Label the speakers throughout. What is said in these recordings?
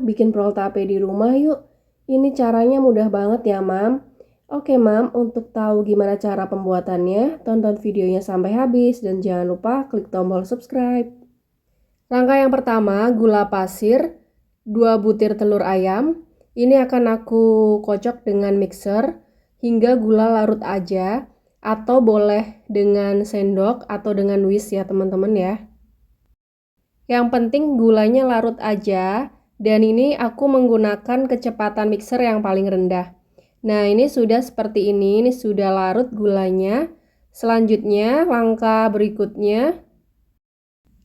Speaker 1: Bikin prol tape di rumah yuk. Ini caranya mudah banget ya, Mam. Oke, Mam, untuk tahu gimana cara pembuatannya, tonton videonya sampai habis dan jangan lupa klik tombol subscribe. Langkah yang pertama, gula pasir, 2 butir telur ayam. Ini akan aku kocok dengan mixer hingga gula larut aja atau boleh dengan sendok atau dengan whisk ya teman-teman ya. Yang penting gulanya larut aja dan ini aku menggunakan kecepatan mixer yang paling rendah. Nah ini sudah seperti ini, ini sudah larut gulanya. Selanjutnya langkah berikutnya.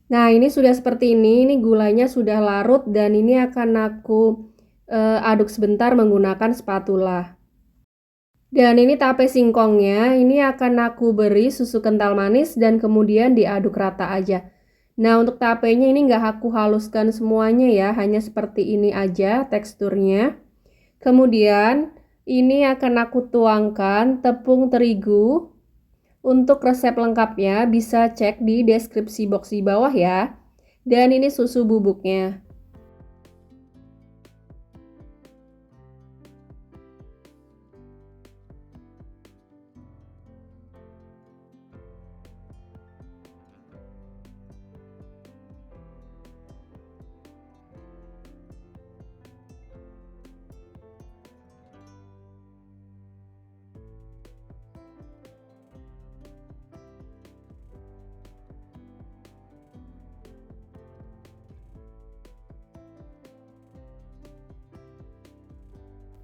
Speaker 1: Nah ini sudah seperti ini, ini gulanya sudah larut dan ini akan aku uh, aduk sebentar menggunakan spatula. Dan ini tape singkongnya, ini akan aku beri susu kental manis dan kemudian diaduk rata aja. Nah untuk tapenya ini nggak aku haluskan semuanya ya, hanya seperti ini aja teksturnya. Kemudian ini akan aku tuangkan tepung terigu. Untuk resep lengkapnya bisa cek di deskripsi box di bawah ya. Dan ini susu bubuknya.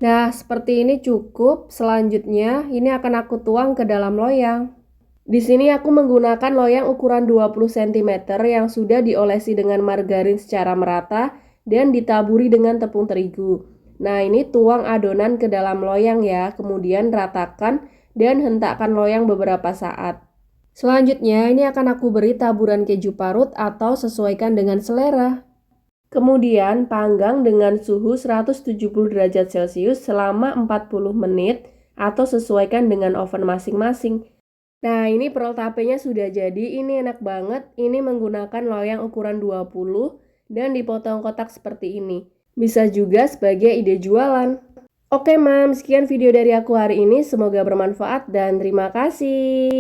Speaker 1: Nah, seperti ini cukup. Selanjutnya, ini akan aku tuang ke dalam loyang. Di sini aku menggunakan loyang ukuran 20 cm yang sudah diolesi dengan margarin secara merata dan ditaburi dengan tepung terigu. Nah, ini tuang adonan ke dalam loyang ya, kemudian ratakan dan hentakkan loyang beberapa saat. Selanjutnya, ini akan aku beri taburan keju parut atau sesuaikan dengan selera. Kemudian panggang dengan suhu 170 derajat Celcius selama 40 menit atau sesuaikan dengan oven masing-masing. Nah, ini perol tapenya sudah jadi. Ini enak banget. Ini menggunakan loyang ukuran 20 dan dipotong kotak seperti ini. Bisa juga sebagai ide jualan. Oke, Mam, sekian video dari aku hari ini. Semoga bermanfaat dan terima kasih.